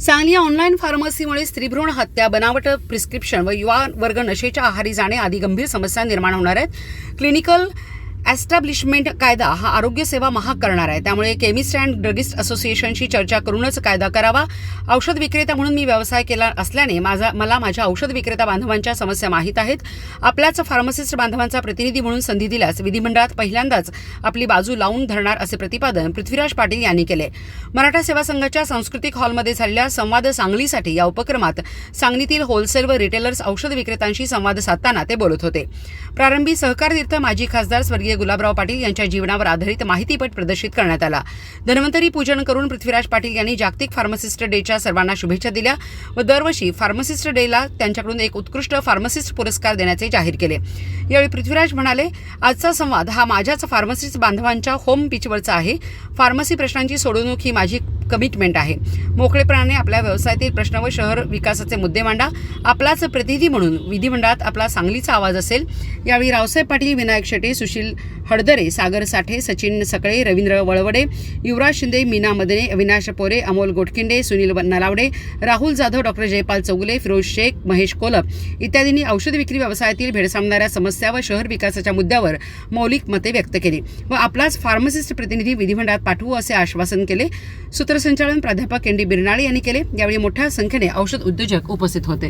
Sangli online फार्मसीमुळे स्त्रीभ्रूण हत्या बनावट prescription व युवा वर्ग नशेच्या आहारी जाणे आदी गंभीर समस्या निर्माण होणार आहेत. क्लिनिकल एस्टॅब्लिशमेंट कायदा हा आरोग्य सेवा महाग करणार आहे. त्यामुळे केमिस्ट अँड ड्रगिस्ट असोसिएशनशी चर्चा करूनच कायदा करावा. औषध विक्रेता म्हणून मी व्यवसाय केला असल्याने माझा मला माझ्या औषध विक्रेता बांधवांच्या समस्या माहीत आहेत. आपल्याच फार्मासिस्ट बांधवांचा प्रतिनिधी म्हणून संधी दिल्यास विधिमंडळात पहिल्यांदाच आपली बाजू लावून धरणार असे प्रतिपादन पृथ्वीराज पाटील यांनी केले. मराठा सेवा संघाच्या सांस्कृतिक हॉलमध्ये झालेल्या संवाद सांगलीसाठी या उपक्रमात सांगलीतील होलसेल व रिटेलर्स औषध विक्रेत्यांशी संवाद साधताना ते बोलत होते. प्रारंभी सहकार तीर्थ माजी खासदार स्वर्गीय गुलाबराव पाटील यांच्या जीवनावर आधारित माहितीपट प्रदर्शित करण्यात आला. धन्वंतरी पूजन करून पृथ्वीराज पाटील यांनी जागतिक फार्मासिस्ट डेच्या सर्वांना शुभेच्छा दिल्या व दरवर्षी फार्मासिस्ट डेला त्यांच्याकडून एक उत्कृष्ट फार्मासिस्ट पुरस्कार देण्याचे जाहीर केले. यावेळी पृथ्वीराज म्हणाले आजचा संवाद हा माझ्याच फार्मासिस्ट बांधवांच्या होम पिचवरचा आहे. फार्मसी प्रश्नांची सोडवणूक ही माझी कमिटमेंट आहे. मोकळेपणाने आपल्या व्यवसायातील प्रश्न व शहर विकासाचे मुद्दे मांडा. आपलाच प्रतिनिधी म्हणून विधिमंडळात आपला सांगलीचा आवाज असेल. यावेळी रावसाहेब पाटील विनायक शेटे सुशील हडदरे सागर साठे सचिन सकळे रवींद्र वळवडे युवराज शिंदे मीना मदने अविनाश पोरे अमोल गोटकिंडे सुनील नलावडे राहुल जाधव डॉक्टर जयपाल चौगुले फिरोज शेख महेश कोलप इत्यादींनी औषध विक्री व्यवसायातील भेडसावणाऱ्या समस्या व शहर विकासाच्या मुद्द्यावर मौलिक मते व्यक्त केली व आपलाच फार्मसिस्ट प्रतिनिधी विधिमंडळात पाठवू असे आश्वासन केले. सूत्र सूत्रसंचालन प्राध्यापक एन डी बिरनाळे यांनी केले. यावेळी मोठ्या संख्येने औषध उद्योजक उपस्थित होते.